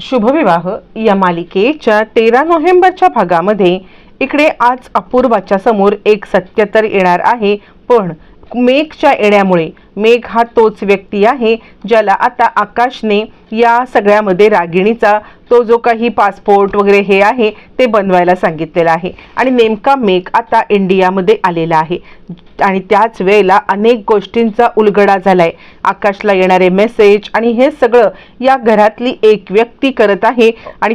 शुभविवाह. या मालिकेच्या तेरा नोव्हेंबरच्या भागामध्ये इकडे आज अपूर्वाच्या समोर एक सत्य तर येणार आहे पण मेघच्या येण्यामुळे मेघ हा तोच व्यक्ती आहे ज्याला आता आकाशने या सगळ्यामध्ये रागिणीचा तो जो काही पासपोर्ट वगैरे हे आहे ते बनवायला सांगितलेलं आहे. आणि नेमका मेघ आता इंडियामध्ये आलेला आहे. आणि त्याच वेळेला अनेक गोष्टींचा उलगडा झालाय. आकाशला येणारे मेसेज आणि हे सगळं या घरातली एक व्यक्ती करत आहे आणि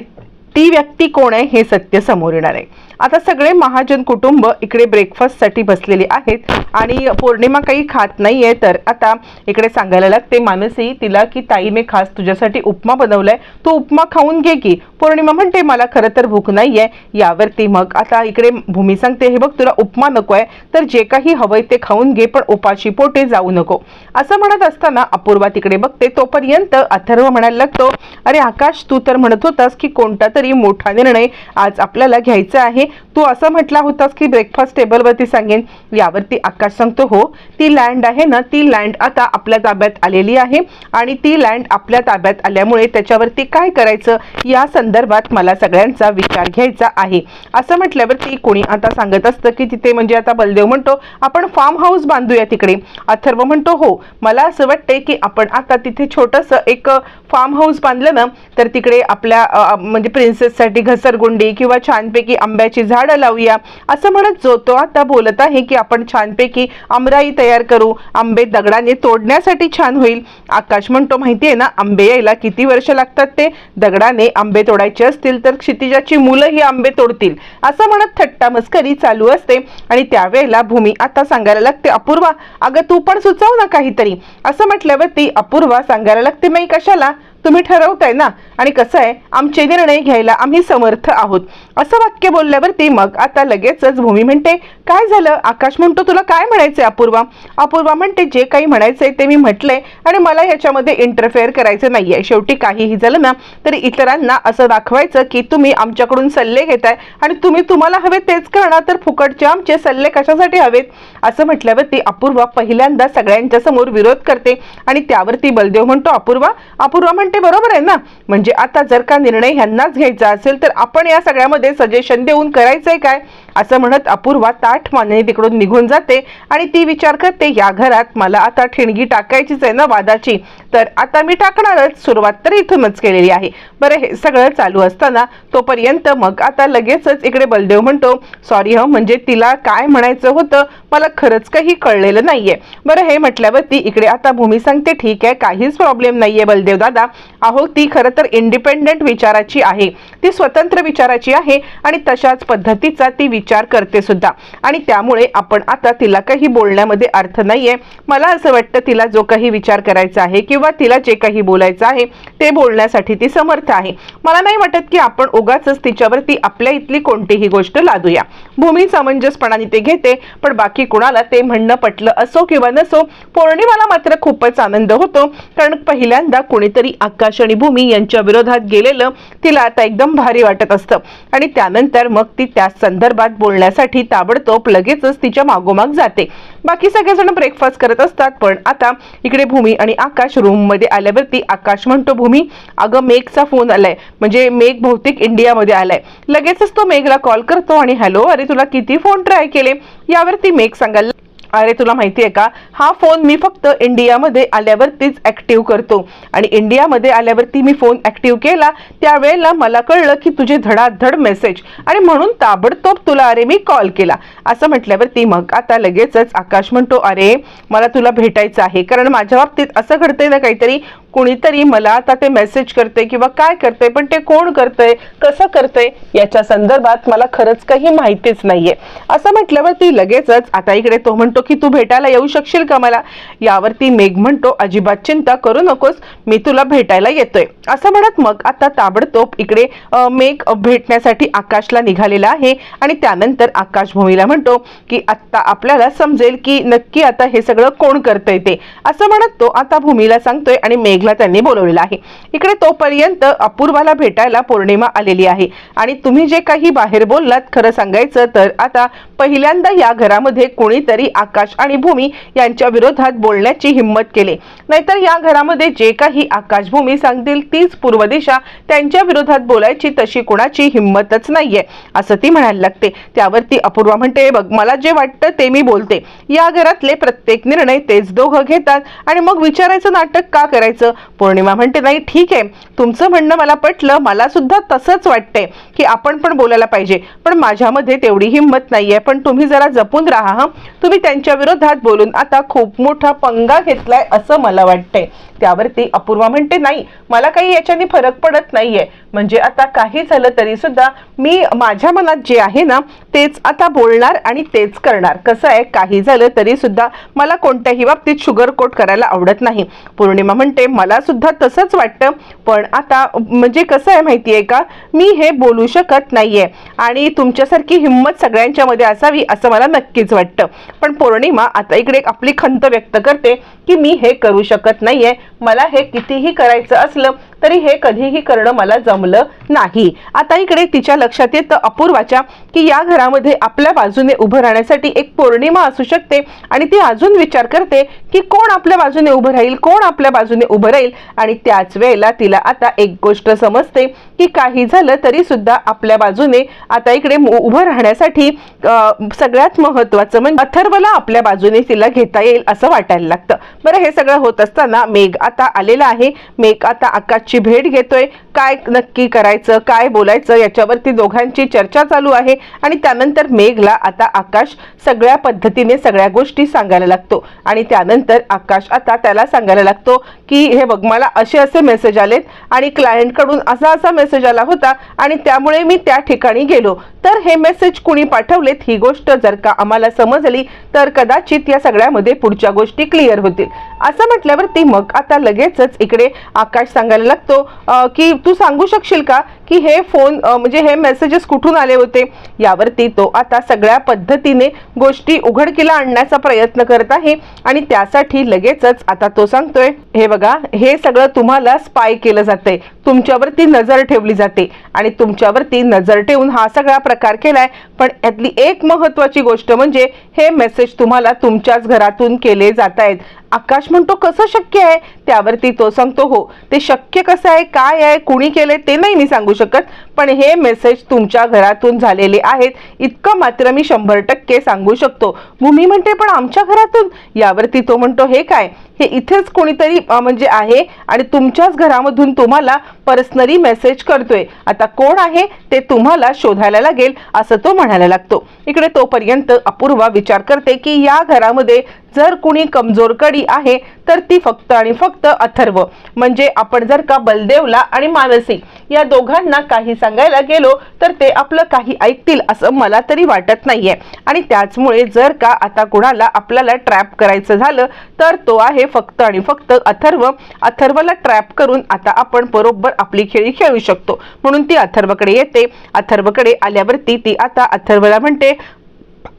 ती व्यक्ती कोण आहे हे सत्य समोर येणार आहे. आता सगळे महाजन कुटुंब इकडे ब्रेकफास्टसाठी बसलेले आहेत आणि पौर्णिमा काही खात नाही आहे तर आता इकडे सांगायला लागते मानसी तिला की ताई मी खास तुझ्यासाठी उपमा बनवलाय तू उपमा खाऊन घे की. पौर्णिमा म्हणते मला खरं तर भूक आहे यावरती मग आता इकडे भूमी सांगते हे बघ तुला उपमा नको आहे तर जे काही हवंय ते खाऊन घे पण उपाशी पोटे जाऊ नको. असं म्हणत असताना अपूर्वा तिकडे बघते तोपर्यंत अथर्व म्हणायला लागतो अरे आकाश तू तर म्हणत होतास की कोणता तरी मोठा निर्णय आज आपल्याला घ्यायचा आहे तू असं म्हटला होतास की ब्रेकफास्ट टेबलवरती सांगेन. यावरती आकाश सांगतो हो ती लँड आहे ना ती लँड आता आपल्या ताब्यात आलेली आहे आणि ती लँड आपल्या ताब्यात आल्यामुळे त्याच्यावरती काय करायचं? या संदर्भात मला सगळ्यांचा विचार घ्यायचा आहे. असं म्हटल्यावरती कोणी आता सांगत असतं की तिथे म्हणजे आता बलदेव म्हणतो आपण फार्म हाऊस बांधूया तिकडे. अथर्व म्हणतो हो मला असं वाटतंय की आपण आता तिथे छोटंसं एक फार्म हाऊस बांधलं ना तर तिकडे आपल्या म्हणजे प्रिन्सेससाठी घसरगुंडी किंवा छानपैकी आंब्याची झाडं लावूया. असं म्हणत जो तो आता बोलत आहे की आपण छानपैकी आमराई तयार करू. आंबे दगडाने तोडण्यासाठी छान होईल. आकाश म्हणतो माहिती आहे ना आंबे यायला किती वर्ष लागतात ते? दगडाने आंबे तोडायचे असतील तर क्षितिजाची मुलं ही आंबे तोडतील. असं म्हणत थट्टा मस्करी चालू असते. आणि त्यावेळेला भूमी आता सांगायला लागते अपूर्वा अगं तू पण सुचव ना काहीतरी. असं म्हटल्यावरती अपूर्वा सांगायला लागते मी कशाला? तुम्ही ठरवताय ना? आणि कसं आहे? आमचे निर्णय घ्यायला आम्ही समर्थ आहोत. असं वाक्य बोलल्यावरती मग आता लगेचच भूमी म्हणते काय झालं? आकाश म्हणतो तुला काय म्हणायचंय अपूर्वा? अपूर्वा म्हणते जे काही म्हणायचंय ते मी म्हटलंय आणि मला याच्यामध्ये इंटरफेअर करायचं नाहीये. शेवटी काहीही झालं ना तरी इतरांना असं दाखवायचं की तुम्ही आमच्याकडून सल्ले घेताय आणि तुम्ही तुम्हाला हवे तेच करणार तर फुकटचे आमचे सल्ले कशासाठी हवेत? असं म्हटल्यावरती अपूर्वा पहिल्यांदा सगळ्यांच्या समोर विरोध करते आणि त्यावरती बलदेव म्हणतो अपूर्वा अपूर्वा म्हणते बरोबर आहे ना? म्हणजे आता जर का निर्णय ह्यांनाच घ्यायचा असेल तर आपण या सगळ्यामध्ये सजेशन देऊन करायचंय काय? असं म्हणत अपूर्वा ताठ मानेने तिकडून निघून जाते आणि ती विचार करते या घरात मला आता ठिणगी टाकायचीच आहे ना वादाची? तर आता मी टाकणारच. सुरुवात तर इथूनच केलेली आहे. बरं हे सगळं चालू असताना तोपर्यंत मग आता लगेचच इकडे बलदेव म्हणतो सॉरी ह म्हणजे तिला काय म्हणायचं होतं? मला खरंच काही कळलेलं नाहीये. बरं हे म्हटल्यावरती इकडे आता भूमी सांगते ठीक आहे काहीच प्रॉब्लेम नाहीये बलदेव दादा. अहो ती खरं तर इंडिपेंडंट विचाराची आहे. ती स्वतंत्र विचाराची आहे आणि तशाच पद्धतीचा ती विचार करते सुद्धा. आणि त्यामुळे आपण आता तिला काही बोलण्यामध्ये अर्थ नाहीये. मला असं वाटतं तिला जो काही विचार करायचा आहे किंवा तिला जे काही बोलायचं आहे ते बोलण्यासाठी ती समर्थ आहे. मला नाही वाटत की आपण उगाच तिच्यावरती आपल्या इथली कोणतीही गोष्ट लादूया. भूमी सामंजस्यपणाने ते घेते पण बाकी कुणाला ते म्हणणं पटलं असो किंवा नसो पौर्णिमाला मात्र खूपच आनंद होतो. कारण पहिल्यांदा कोणीतरी आकाश आणि भूमी यांच्या विरोधात गेलेलं तिला आता एकदम भारी वाटत असतं. आणि त्यानंतर मग ती त्या संदर्भात बोलण्यासाठी ताबडतोब लगेचच तिच्या मागोमाग जाते. बाकी सगळेजण ब्रेकफास्ट करत असतात पण आता इकडे भूमी आणि आकाश रूममध्ये आल्यावरती आकाश म्हणतो भूमी अगं मेघचा फोन आलाय. म्हणजे मेघ बहुतेक इंडियामध्ये आलाय. लगेचच तो मेघला कॉल करतो आणि हॅलो अरे तुला किती फोन ट्राय केले? यावरती मेघ सांगायला अरे तुला माहिती आहे का? हा फोन मी फक्त इंडियामध्ये आल्यावरतीच ॲक्टिव्ह करतो. आणि इंडियामध्ये आल्यावरती मी फोन ॲक्टिव्ह केला त्यावेळेला मला कळलं की तुझे धडाधड मेसेज आणि म्हणून ताबडतोब तुला अरे मी कॉल केला. असं म्हटल्यावरती मग आता लगेचच आकाश म्हणतो अरे मला तुला भेटायचं आहे. कारण माझ्या बाबतीत असं घडतंय ना काहीतरी कुणीतरी मला आता ते मेसेज करते किंवा काय करते पण ते कोण करतंय कसं करतंय याच्या संदर्भात मला खरंच काही माहितीच नाहीये. असं म्हटल्यावर ती लगेचच आता इकडे तो म्हणतो की तू भेटायला येऊ शकशील का मला? यावरती मेघ म्हणतो अजिबात चिंता करू नकोस मी तुला भेटायला येतोय. असं म्हणत मग आता ताबडतोब इकडे मेघ भेटण्यासाठी आकाशला निघालेला आहे आणि त्यानंतर आकाश भूमीला म्हणतो की आत्ता आपल्याला समजेल की नक्की आता हे सगळं कोण करतंय ते. असं म्हणत तो आता भूमीला सांगतोय आणि मेघ मेघला त्यांनी बोलवलेलं आहे. इकडे तोपर्यंत अपूर्वाला भेटायला पौर्णिमा आलेली आहे. आणि तुम्ही जे काही बाहेर बोललात खरं सांगायचं तर आता पहिल्यांदा या घरामध्ये कोणीतरी आकाश आणि भूमी यांच्या विरोधात बोलण्याची हिंमत केली. नाहीतर या घरामध्ये जे काही आकाश भूमी सांगतील तीच पूर्व दिशा त्यांच्या विरोधात बोलायची तशी कोणाची हिंमतच नाहीये असं ती म्हणायला लागते. त्यावरती अपूर्वा म्हणते बघ मला जे वाटतं ते मी बोलते. या घरातले प्रत्येक निर्णय तेच दोघं घेतात आणि मग विचारायचं नाटक का करायचं? पौर्णिमा म्हणते नाही ठीक आहे. तुमचं म्हणणं मला पटलं मला सुद्धा तसंच वाटतंय की आपण पण बोलायला पाहिजे. पण माझ्यामध्ये तेवढी हिंमत नाहीये. पण तुम्ही जरा जपून राहा हं. तुम्ही त्यांच्या विरोधात बोलून आता खूप मोठा पंगा घेतलाय असं मला वाटतंय. त्यावरती अपूर्वा म्हणते नाही मला काही याच्याने फरक पडत नाहीये. म्हणजे आता काही झालं तरी सुद्धा मी माझ्या मनात जे आहे ना तेच आता बोलणार आणि तेच करणार. कसं आहे काही झालं तरी सुद्धा मला कोणत्याही बाबतीत शुगर कोट करायला आवडत नाही. पौर्णिमा म्हणते मला सुद्धा तसंच वाटतं. पण आता म्हणजे कसं आहे माहिती आहे का? मी हे बोलू शकत नाही आहे आणि तुमच्यासारखी हिंमत सगळ्यांच्यामध्ये असावी असं मला नक्कीच वाटतं. पण पौर्णिमा आता इकडे एक आपली खंत व्यक्त करते की मी हे करू शकत नाही आहे मला हे कितीही करायचं असलं तरी हे कधीही करणं मला जमलं नाही. आता इकडे तिच्या लक्षात येतं अपूर्वाच्या की या घरामध्ये आपल्या बाजूने उभं राहण्यासाठी एक पौर्णिमा असू शकते आणि ती अजून विचार करते की कोण आपल्या बाजूने उभं राहील कोण आपल्या बाजूने उभं राहील आणि त्याच वेळेला तिला आता एक गोष्ट समजते की काही झालं तरी सुद्धा आपल्या बाजूने आता इकडे उभं राहण्यासाठी सगळ्यात महत्वाचं म्हणजे अथर्वला आपल्या बाजूने तिला घेता येईल असं वाटायला लागतं. बरं हे सगळं होत असताना मेघ आता आलेला आहे. मेघ आता आकाशची भेट घेतोय. काय नक्की करायचं काय बोलायचं याच्यावरती दोघांची चर्चा चालू आहे. आणि त्यानंतर मेघला आता आकाश सगळ्या पद्धतीने सगळ्या गोष्टी सांगायला लागतो. आणि त्यानंतर आकाश आता त्याला सांगायला लागतो की हे बघ मला असे असे मेसेज आलेत आणि क्लायंटकडून असा असा मेसेज आला होता आणि त्यामुळे मी त्या ठिकाणी गेलो. तर हे मेसेज कुणी पाठवलेत? ही गोष्ट जर का आम्हाला समजली तर कदाचित या सगळ्यामध्ये पुढच्या गोष्टी क्लिअर होतील. असं म्हटल्यावरती मग आता लगेचच इकडे आकाश सांगायला लागतो. की तू सांगू शकशील का की हे फोन म्हणजे हे मेसेजेस कुठून आले होते? यावरती तो आता सगळ्या पद्धतीने गोष्टी उघडकीला आणण्याचा प्रयत्न करत आहे आणि त्यासाठी लगेचच आता तो सांगतोय हे बघा हे सगळं तुम्हाला स्पाय केलं जातंय. तुमच्यावरती नजर ठेवली जाते आणि तुमच्यावरती नजर ठेवून हा सगळा प्रकार केलाय. पण यातली एक महत्वाची गोष्ट म्हणजे हे मेसेज तुम्हाला तुमच्याच घरातून केले जात आहेत आकाश म्हणतो कसं शक्य आहे? त्यावरती तो सांगतो हो ते शक्य कसं आहे काय आहे कुणी केले ते नाही मी सांगू शकत. पण हे मेसेज तुमच्या घरातून झालेले आहेत. इतकं मात्र मी शंभर टक्के सांगू शकतो. भूमी म्हणते पण आमच्या घरातून? यावरती तो म्हणतो हे काय? हे इथेच कोणीतरी म्हणजे आहे आणि तुमच्याच घरामधून तुम्हाला पर्सनली मेसेज करतोय. आता कोण आहे ते तुम्हाला शोधायला लागेल असं तो म्हणायला लागतो. इकडे तोपर्यंत अपूर्वा विचार करते की या घरामध्ये जर कुणी कमजोर कडी आहे तर ती फक्त आणि फक्त अथर्व. म्हणजे आपण जर का बलदेवला आणि मानसी या दोघांना काही सांगायला गेलो तर ते आपलं काही ऐकतील असं मला तरी वाटत नाहीये. आणि त्याचमुळे जर का आता कुणाला आपल्याला ट्रॅप करायचं झालं तर तो आहे फक्त आणि फक्त अथर्व. अथर्वला ट्रॅप करून आता आपण बरोबर आपली खेळी खेळू शकतो. म्हणून ती अथर्वकडे येते. अथर्वकडे आल्यावरती ती आता अथर्वला म्हणते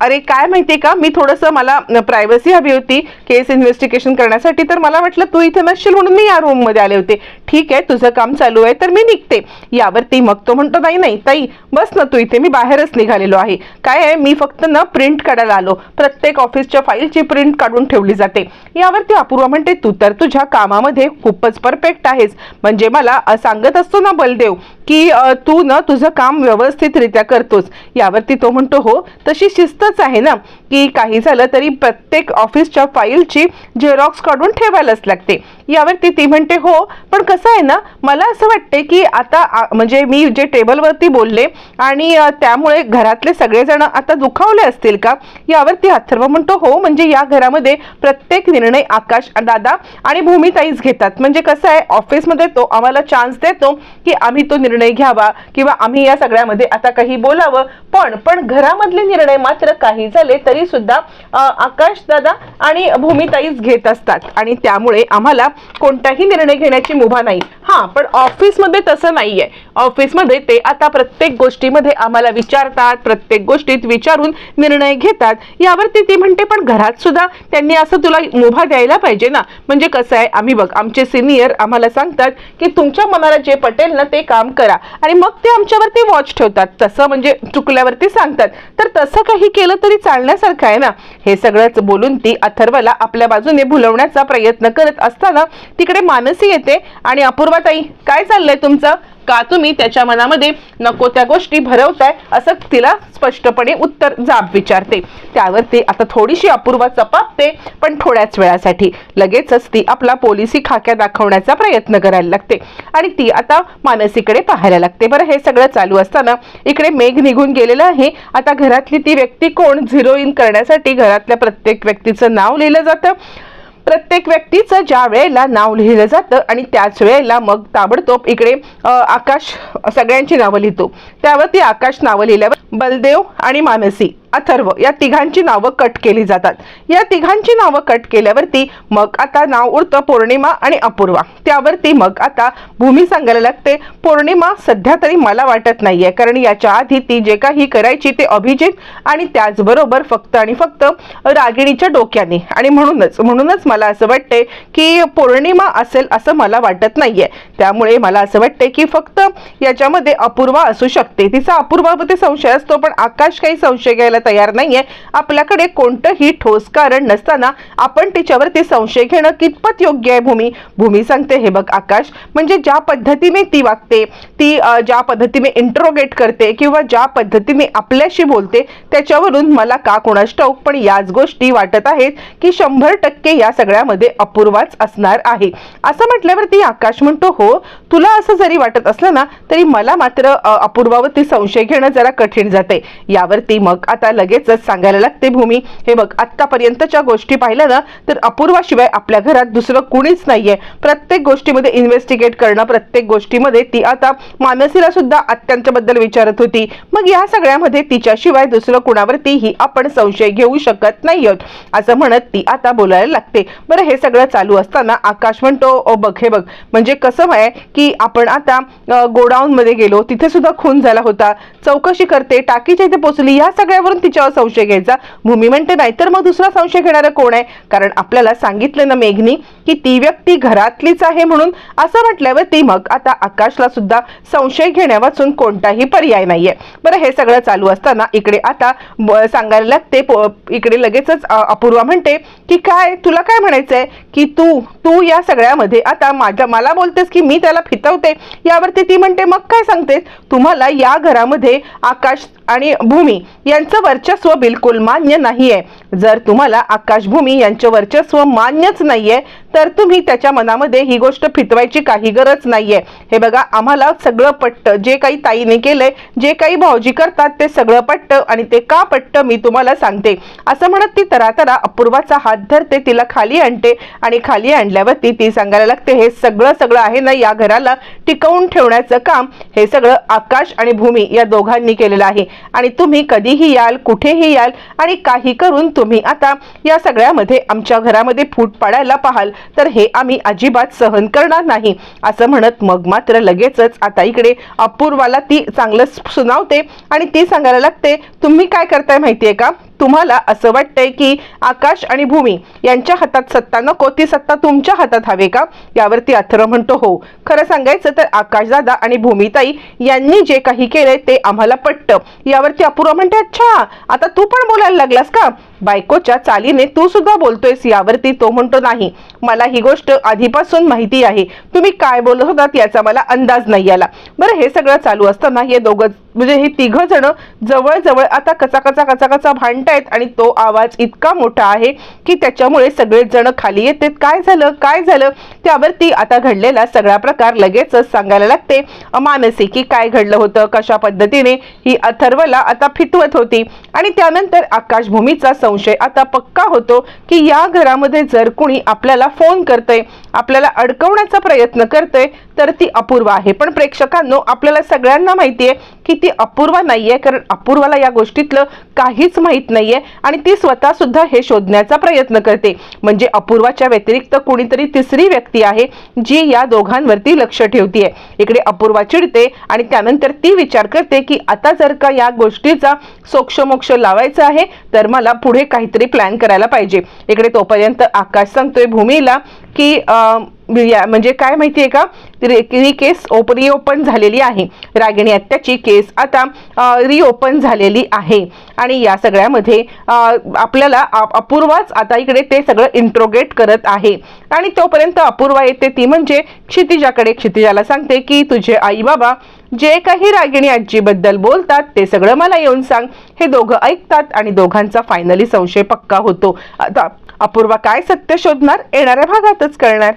अरे काय माहितीये का? मी थोडंसं मला प्रायव्हसी हवी होती केस इन्व्हेस्टिगेशन करण्यासाठी. तर मला वाटलं तू इथे नसशील म्हणून मी या रूममध्ये आले होते. ठीक आहे तुझं काम चालू आहे तर मी निघते. यावरती मग तो म्हणतो नाही नाही ताई बस ना तू इथे. मी बाहेरच निघालेलो आहे. काय आहे? मी फक्त ना प्रिंट काढायला आलो. प्रत्येक ऑफिसच्या फाईलची प्रिंट काढून ठेवली जाते. यावरती अपूर्वा म्हणते तू तर तुझ्या कामामध्ये खूपच परफेक्ट आहेस. म्हणजे मला सांगत असतो ना बलदेव की तू ना तुझं काम व्यवस्थितरित्या करतोस. यावरती तो म्हणतो हो तशी शिस्त शिस्तच आहे ना की काही झालं तरी प्रत्येक ऑफिसच्या फाईलची झेरॉक्स काढून ठेवायलाच लागते. यावरती ती म्हणते हो पण कसं आहे ना मला असं वाटते की आता म्हणजे मी जे टेबलवरती बोलले आणि त्यामुळे घरातले सगळेजण आता दुखावले असतील का? यावरती अथर्व म्हणतो हो म्हणजे या घरामध्ये प्रत्येक निर्णय आकाश दादा आणि भूमिताईच घेतात. म्हणजे कसं आहे ऑफिसमध्ये तो आम्हाला चान्स देतो की आम्ही तो निर्णय घ्यावा किंवा आम्ही या सगळ्यामध्ये आता काही बोलावं. पण पण घरामधले निर्णय मात्र काही झाले तरी सुद्धा आकाश दादा आणि भूमिताईच घेत असतात. आणि त्यामुळे आम्हाला कोणताही निर्णय घेण्याची मुभा नाही. हा पण ऑफिसमध्ये तसं नाहीये. ऑफिसमध्ये ते आता प्रत्येक गोष्टीमध्ये आम्हाला विचारतात प्रत्येक गोष्टीत विचारून निर्णय घेतात. यावरती ती म्हणते पण घरात सुद्धा त्यांनी असं तुला मुभा द्यायला पाहिजे ना? म्हणजे कसं आहे आम्ही बघ आमचे सिनियर आम्हाला सांगतात की तुमच्या मनाला जे पटेल ना ते काम करा. आणि मग ते आमच्यावरती वॉच ठेवतात. तसं म्हणजे चुकल्यावरती सांगतात. तर तसं काही केलं तरी चालण्यासारखं आहे ना? हे सगळंच बोलून ती अथर्वला आपल्या बाजूने भुलवण्याचा प्रयत्न करत असताना तिकडे मानसी येते. आणि अपूर्वाताई काय चाललंय तुमचं? का तुम्ही त्याच्या मनामध्ये नको त्या गोष्टी भरवताय? असं तिला स्पष्टपणे उत्तर जाब विचारते. त्यावर ती आता थोडीशी अपूर्वा चपापते पण थोड्याच वेळासाठी. लगेचच ती आपला पोलिसी खाक्या दाखवण्याचा प्रयत्न करायला लागते. आणि ती आता मानसीकडे पाहायला लागते. बरं हे सगळं चालू असताना इकडे मेघ निघून गेलेलं आहे. आता घरातली ती व्यक्ती कोण? झिरो इन करण्यासाठी घरातल्या प्रत्येक व्यक्तीचं नाव लिहिलं जातं. प्रत्येक व्यक्तीचं ज्या वेळेला नाव लिहिलं जातं आणि त्याच वेळेला मग ताबडतोब इकडे आकाश सगळ्यांची नावं लिहितो. त्यावरती आकाश नावं लिहिल्यावर बलदेव आणि मानसी. अथर्व या तिघांची नावं कट केली जातात. या तिघांची नावं कट केल्यावरती मग आता नाव उरतं पौर्णिमा आणि अपूर्वा. त्यावरती मग आता भूमी सांगायला लागते. पौर्णिमा सध्या तरी मला वाटत नाहीये कारण याच्या आधी ती जे काही करायची ते अभिजित आणि त्याचबरोबर फक्त आणि फक्त रागिणीच्या डोक्याने. आणि म्हणूनच म्हणूनच मला असं वाटते की पौर्णिमा असेल असं मला वाटत नाहीये. त्यामुळे मला असं वाटते की फक्त याच्यामध्ये अपूर्वा असू शकते. तिचा अपूर्वामध्ये संशय असतो पण आकाश काही संशय घ्यायला तयार नाहीये. आपल्याकडे कोणतंही ठोस कारण नसताना आपण तिच्यावरती संशय घेणं कितपत योग्य आहे भूमी? भूमी सांगते हे बघ आकाश म्हणजे ज्या पद्धतीने ती वागते ती ज्या पद्धतीने इंट्रोगेट करते किंवा ज्या पद्धतीने आपल्याशी बोलते त्याच्यावरून मला का कोणाच ठाऊक पण याच गोष्टी वाटत आहेत की शंभर टक्के या सगळ्यामध्ये अपूर्वाच असणार आहे. असं म्हटल्यावरती आकाश म्हणतो हो तुला असं जरी वाटत असलं ना तरी मला मात्र अपूर्वावरती संशय घेणं जरा कठीण जाते यावरती मग आता लगेचच सांगायला लागते भूमी. हे बघ आतापर्यंतच्या गोष्टी पाहिल्या ना तर अपूर्वाशिवाय आपल्या घरात दुसरं कुणीच नाहीये. प्रत्येक गोष्टीमध्ये इन्व्हेस्टिगेट करणं प्रत्येक गोष्टीमध्ये ती आता मानसीला सुद्धा आत्यांच्याबद्दल विचारत होती. मग या सगळ्यामध्ये तिच्याशिवाय दुसरं कुणावरतीही आपण संशय घेऊ शकत नाही आहोत असं म्हणत ती आता बोलायला लागते. बरं हे सगळं चालू असताना आकाश म्हणतो ओ बघ हे बघ म्हणजे कसं आहे की आपण आता गोडाऊन मध्ये गेलो तिथे सुद्धा खून झाला होता. चौकशी करते टाकीच्या इथे पोचली या सगळ्यावर आपण तिच्यावर संशय घ्यायचा. भूमी म्हणते नाही तर मग दुसरा संशय घेणारं कोण आहे? कारण आपल्याला सांगितलं ना मेघनी की ती व्यक्ती घरातलीच आहे म्हणून असं म्हटल्यावर ती मग आता आकाशला सुद्धा संशय घेण्यावाचून कोणताही पर्याय नाहीये. बरं हे सगळं चालू असताना इकडे आता सांगायला लागते इकडे लगेचच अपूर्वा म्हणते की काय तुला काय म्हणायचंय? की तू तू या सगळ्यामध्ये आता माझ्या मला बोलतेस की मी त्याला फितवते? यावरती ती म्हणते मग काय सांगतेस? तुम्हाला या घरामध्ये आकाश आणि भूमी यांचं वर्चस्व बिलकुल मान्य नाहीये. जर तुम्हाला आकाशभूमी यांचे वर्चस्व मान्यच नाहीये तर तुम्ही त्याच्या मनामध्ये ही गोष्ट फितवायची काही गरज नाहीये. हे बघा आम्हाला सगळं पट्ट जे काही ताईने केलंय जे काही भाऊजी करतात ते सगळं पट्ट आणि ते का पट्ट मी तुम्हाला सांगते. असं म्हणत ती तरातरा अपूर्वाचा हात धरते तिला खाली आणते आणि खाली आणल्यावरती ती सांगायला लागते हे सगळं सगळं आहे ना या घराला टिकवून ठेवण्याचं काम हे सगळं आकाश आणि भूमी या दोघांनी केलेलं आहे. आणि तुम्ही कधीही याल कुठेही याल आणि काही करून तुम्ही आता या सगळ्यामध्ये आमच्या घरामध्ये फूट पाडायला पाहाल. तर हे आम्ही अजिबात सहन करणार नाही असं म्हणत मग मात्र लगेचच आता इकडे अपूर्वाला ती चांगलं सुनावते आणि ती सांगायला लागते तुम्ही काय करताय माहिती आहे का? तुम्हाला असं वाटतंय की आकाश आणि भूमी यांच्या हातात सत्ता नको ती सत्ता तुमच्या हातात हवे का? यावरती अथर्व म्हणतो हो. खरं सांगायचं तर आकाशदादा आणि भूमिताई यांनी जे काही केलंय ते आम्हाला पटतं. यावरती अपूर्व म्हणते अच्छा आता तू पण बोलायला लागलास का? बायकोच्या चालीने तू सुद्धा बोलतोयस यावरती तो म्हणतो नाही मला ही गोष्ट आधीपासून माहिती आहे. तुम्ही काय बोलत होतात याचा मला अंदाज नाही आला. बरं हे सगळं चालू असताना हे दोघं म्हणजे हे तिघ जण जवळजवळ आता कचा कचा कचा कचा भांडतायत आणि तो आवाज इतका मोठा आहे की त्याच्यामुळे सगळेच जण खाली येतात. काय झालं? काय झालं? त्यावरती आता घडलेला सगळा प्रकार लगेचच सांगायला लागते. मानसी की काय घडलं होतं? कशा पद्धतीने? ही अथर्वला आता फितवत होती. आणि त्यानंतर आकाशभूमीचा संशय आता पक्का होतो की या घरामध्ये जर कुणी आपल्याला फोन करतंय आपल्याला अडकवण्याचा प्रयत्न करतोय तर ती अपूर्व आहे. पण प्रेक्षकांनो आपल्याला सगळ्यांना माहिती आहे की ती अपूर्वा नाहीये कारण अपूर्वाला या गोष्टीतलं काहीच माहीत नाहीये आणि ती स्वतः सुद्धा हे शोधण्याचा प्रयत्न करते. म्हणजे अपूर्वाच्या व्यतिरिक्त कोणीतरी तिसरी व्यक्ती आहे जी या दोघांवरती लक्ष ठेवतीये. इकडे अपूर्वा चिडते आणि त्यानंतर ती विचार करते की आता जर का या गोष्टीचा सोक्षमोक्ष लावायचा आहे तर मला पुढे काहीतरी प्लॅन करायला पाहिजे. इकडे तोपर्यंत आकाश सांगतोय भूमीला की अं, म्हणजे काय माहिती आहे का? रि- ही केस ओप रिओपन झालेली आहे. रागिणी आत्याची केस आता रिओपन झालेली आहे. आणि या सगळ्यामध्ये आपल्याला अपूर्वाच आता इकडे ते सगळं इंट्रोगेट करत आहे. आणि तोपर्यंत अपूर्वा येते ती म्हणजे क्षितिजाकडे. क्षितिजाला सांगते की तुझे आई बाबा जे काही रागिणी आजीबद्दल बोलतात ते सगळं मला येऊन सांग. हे दोघं ऐकतात आणि दोघांचा फायनली संशय पक्का होतो. आता अपूर्वा काय सत्य शोधणार? येणाऱ्या भागातच कळणार.